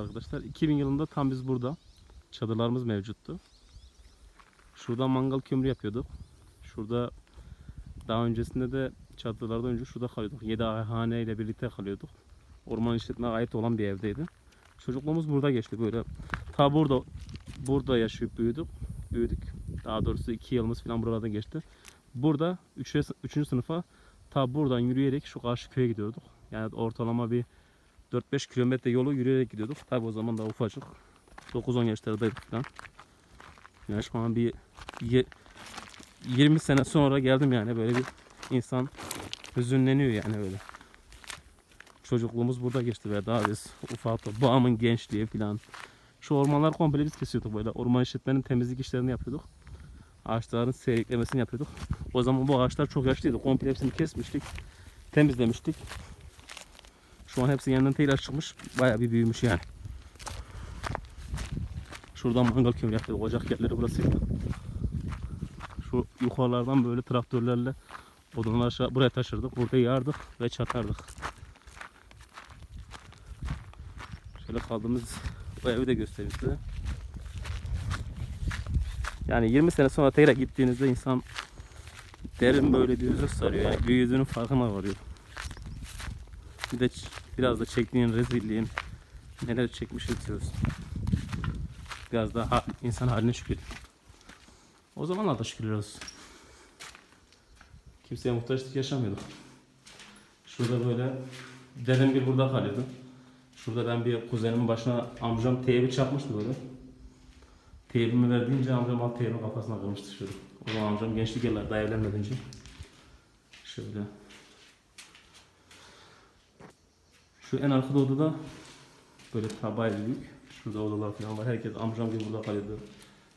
Arkadaşlar 2000 yılında tam biz burada çadırlarımız mevcuttu. Şurada mangal kömürü yapıyorduk. Şurada daha öncesinde de çadırlardan önce şurada kalıyorduk. 7 hane ile birlikte kalıyorduk. Orman işletmeye ait olan bir evdeydi. Çocukluğumuz burada geçti böyle. Ta burada burada yaşayıp büyüdük. Büyüdük. Daha doğrusu 2 yılımız falan buralarda geçti. Burada 3. 3. sınıfa ta buradan yürüyerek şu karşı köye gidiyorduk. Yani ortalama bir 4-5 kilometre yolu yürüyerek gidiyorduk. Tabi o zaman daha ufacık. 9-10 yaşlardaydık falan. Yani şu an bir ye- 20 sene sonra geldim yani böyle bir insan hüzünleniyor yani böyle. Çocukluğumuz burada geçti ve daha biz ufak bağımın gençliği falan. Şu ormanlar komple biz kesiyorduk böyle. Orman işletmenin temizlik işlerini yapıyorduk. Ağaçların seyreklemesini yapıyorduk. O zaman bu ağaçlar çok yaşlıydı. Komple hepsini kesmiştik. Temizlemiştik. Şu an hepsi yeniden tekrar çıkmış. Bayağı bir büyümüş yani. Şuradan mangal yapıyorduk. Ocak yerleri burasıydı. Şu yukarılardan böyle traktörlerle odunları aşağı buraya taşırdık. Burada yardık ve çatardık. Şöyle kaldığımız o evi de göstereyim size. Yani 20 sene sonra tekrar gittiğinizde insan derin böyle bir hüzün sarıyor. Yani bir farkına varıyor. Bir de biraz da çektiğin rezilliğin neler çekmişiz diyoruz. Biraz daha ha- insan haline şükür. O zamanlar da şükürler olsun. Kimseye muhtaçlık yaşamıyorduk. Şurada böyle dedem bir burada kalıyordu. Şurada ben bir kuzenimin başına amcam teybi çakmıştı böyle. Teybimi verdiğince amcam alt teybin kafasına kırmıştı şurada. O zaman amcam gençlik yıllarda evlenmeden önce. Şöyle. Şu en arkada odada böyle tabağı büyük. Şurada odalar falan var. Herkes amcam gibi burada kalıyordu.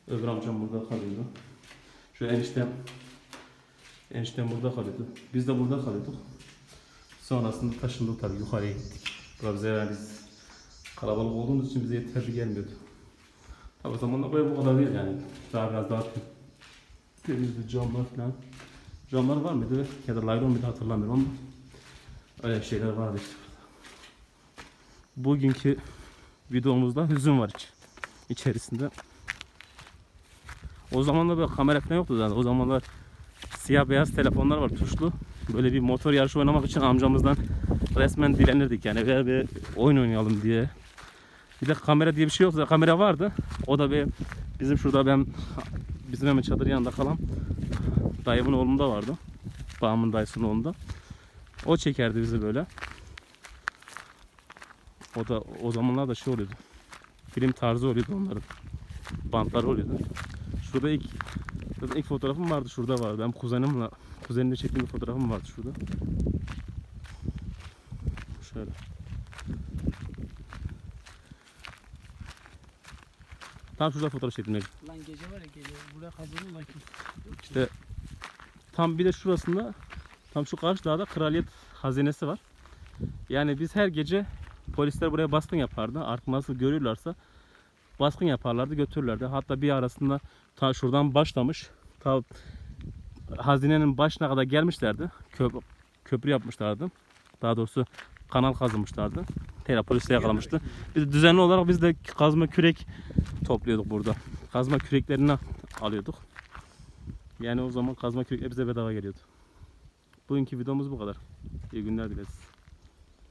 Öbür amcam burada kalıyordu. Şu eniştem eniştem burada kalıyordu. Biz de burada kalıyorduk. Sonrasında taşındık tabii yukarıya gittik. Burada bize yani biz kalabalık olduğumuz için bize yeterli gelmiyordu. Tabii o zamanlar böyle bu kadar değil yani. Daha biraz daha tem- temizdi camlar falan. Camlar var mıydı? Ya da laylon muydu hatırlamıyorum ama öyle şeyler vardı işte. Bugünkü videomuzda hüzün var iç, içerisinde. O zamanlar böyle kamera falan yoktu zaten. O zamanlar siyah beyaz telefonlar var tuşlu. Böyle bir motor yarışı oynamak için amcamızdan resmen dilenirdik yani veya bir oyun oynayalım diye. Bir de kamera diye bir şey yoktu. Kamera vardı. O da bir bizim şurada ben bizim hemen çadır yanında kalan dayımın oğlunda vardı. Bağımın dayısının oğlunda. O çekerdi bizi böyle. O da o zamanlar da şey oluyordu. Film tarzı oluyordu onların. Bantları oluyordu. Şurada ilk zaten ilk fotoğrafım vardı şurada vardı. Ben kuzenimle kuzenimle çektiğim bir fotoğrafım vardı şurada. Şöyle. Tam şurada fotoğraf çektim. Lan gece var ya gece buraya kazanın lan kim? İşte tam bir de şurasında tam şu karşı dağda kraliyet hazinesi var. Yani biz her gece polisler buraya baskın yapardı. Artık nasıl görürlerse baskın yaparlardı götürürlerdi. Hatta bir arasında ta şuradan başlamış ta hazinenin başına kadar gelmişlerdi. Köp köprü yapmışlardı. Daha doğrusu kanal kazımışlardı. Tera polisle yakalamıştı. Biz düzenli olarak biz de kazma kürek topluyorduk burada. Kazma küreklerini alıyorduk. Yani o zaman kazma kürekler bize bedava geliyordu. Bugünkü videomuz bu kadar. İyi günler dileriz.